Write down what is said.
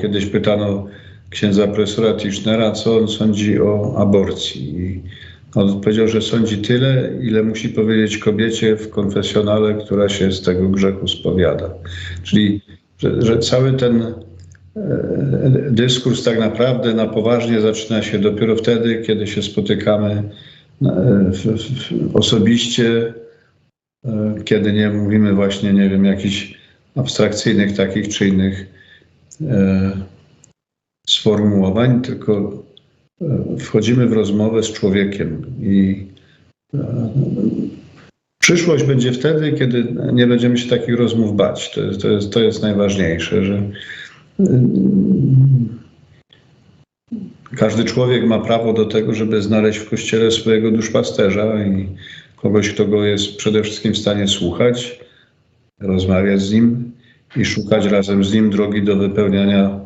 kiedyś pytano księdza profesora Tischnera, co on sądzi o aborcji. I on odpowiedział, że sądzi tyle, ile musi powiedzieć kobiecie w konfesjonale, która się z tego grzechu spowiada. Czyli, że, że cały ten e, dyskurs tak naprawdę na poważnie zaczyna się dopiero wtedy, kiedy się spotykamy e, osobiście, e, kiedy nie mówimy właśnie, nie wiem, jakichś abstrakcyjnych takich czy innych sformułowań, tylko e, wchodzimy w rozmowę z człowiekiem i e, przyszłość będzie wtedy, kiedy nie będziemy się takich rozmów bać. To jest, to jest, to jest najważniejsze, że każdy człowiek ma prawo do tego, żeby znaleźć w kościele swojego duszpasterza i kogoś, kto go jest przede wszystkim w stanie słuchać, rozmawiać z nim i szukać razem z nim drogi do wypełniania